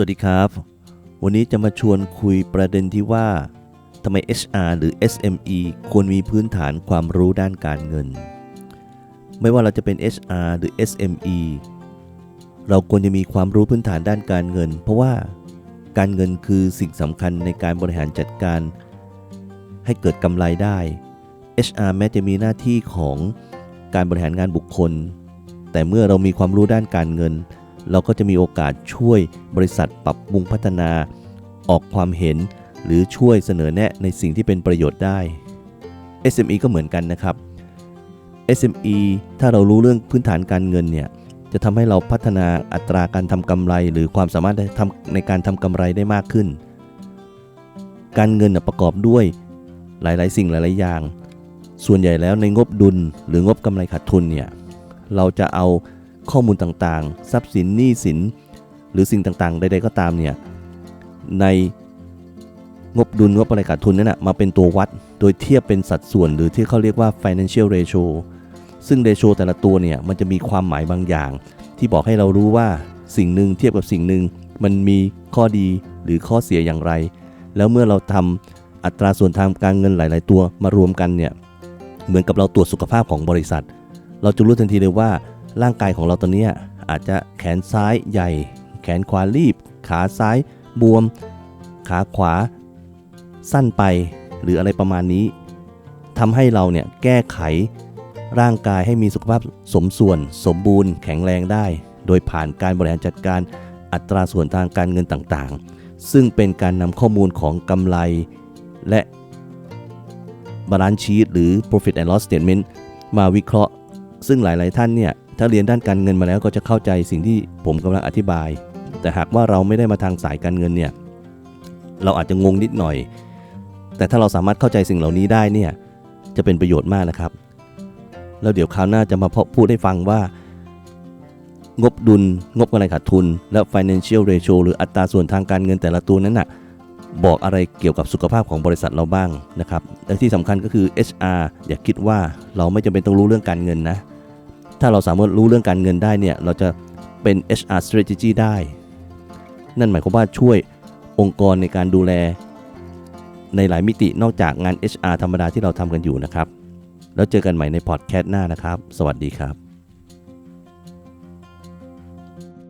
วัสดีครับ วันนี้จะมาชวนคุยประเด็นที่ว่าทำไม HR หรือ SME ควรมีพื้นฐานความรู้ด้านการเงิน ไม่ว่าเราจะเป็น HR หรือ SME เราควรจะมีความรู้พื้นฐานด้านการเงิน เพราะว่าการเงินคือสิ่งสำคัญในการบริหารจัดการ ให้เกิดกำไรได้ HR แม้จะมีหน้าที่ของการบริหารงานบุคคล แต่เมื่อเรามีความรู้ด้านการเงิน เราก็จะมีโอกาสช่วยบริษัทปรับปรุงพัฒนา ออกความเห็น หรือช่วยเสนอแนะในสิ่งที่เป็นประโยชน์ได้ SME ก็เหมือนกันนะครับ SME ถ้าเรารู้เรื่องพื้นฐานการเงินเนี่ยจะทำให้เราพัฒนาอัตราการทำกำไร หรือความสามารถทำในการทำกำไรได้มากขึ้น การเงินประกอบด้วยหลายๆ สิ่งหลาย ๆ อย่าง ส่วนใหญ่แล้วในงบดุลหรืองบกำไรขาดทุนเนี่ยเราจะเอา ข้อมูลต่างๆ ทรัพย์สินหนี้สิน หรือสิ่งต่างๆ ใดๆก็ตามเนี่ยในงบดุลงบกำไรขาดทุนนั่นนะมาเป็นตัววัดโดยเทียบเป็นสัดส่วนหรือที่เขาเรียกว่า financial ratio ซึ่ง ratio แต่ละตัวเนี่ยมันจะมีความหมายบางอย่าง ที่บอกให้เรารู้ว่าสิ่งหนึ่งเทียบกับสิ่งหนึ่งมันมีข้อดีหรือข้อเสียอย่างไร แล้วเมื่อเราทำอัตราส่วนทางการเงินหลาย ๆ ตัวมารวมกันเนี่ยเหมือนกับเราตรวจสุขภาพของบริษัท เราจะรู้ทันทีเลยว่า ร่างกายของเราตอนนี้อาจจะแขนซ้ายใหญ่ แขนขวารีบ ขาซ้ายบวม ขาขวา สั้นไปหรืออะไรประมาณนี้ทำให้เราเนี่ยแก้ไขร่างกายให้มีสุขภาพสมส่วน สมบูรณ์ แข็งแรงได้ โดยผ่านการบริหารจัดการอัตราส่วนทางการเงินต่างๆ ซึ่งเป็นการนำข้อมูลของกำไร และ balance sheet หรือ profit and loss statement มาวิเคราะห์ ซึ่งหลายๆท่านเนี่ย ถ้าเรียนด้านการเงินมาแล้วก็จะเข้าใจสิ่งที่ผมกำลังอธิบาย แต่หากว่าเราไม่ได้มาทางสายการเงินเนี่ยเราอาจจะงงนิดหน่อย แต่ถ้าเราสามารถเข้าใจสิ่งเหล่านี้ได้เนี่ยจะเป็นประโยชน์มากนะครับ แล้วเดี๋ยวคราวหน้าจะมาพูดให้ฟังว่า งบดุล งบกำไรขาดทุน และ financial ratio หรืออัตราส่วนทางการเงินแต่ละตัวนั้นน่ะบอกอะไรเกี่ยวกับสุขภาพของบริษัทเราบ้างนะครับและที่สำคัญก็คือ HR อย่าคิดว่าเราไม่จำเป็นต้องรู้เรื่องการเงินนะ ถ้าเราสามารถรู้เรื่องการเงินได้เนี่ย เราจะเป็น HR strategy ได้ นั่นหมายความว่าช่วยองค์กรในการดูแล ในหลายมิตินอกจากงาน HR ธรรมดาที่เราทำกันอยู่นะครับ แล้วเจอกันใหม่ในพอดแคสต์หน้านะครับ สวัสดีครับ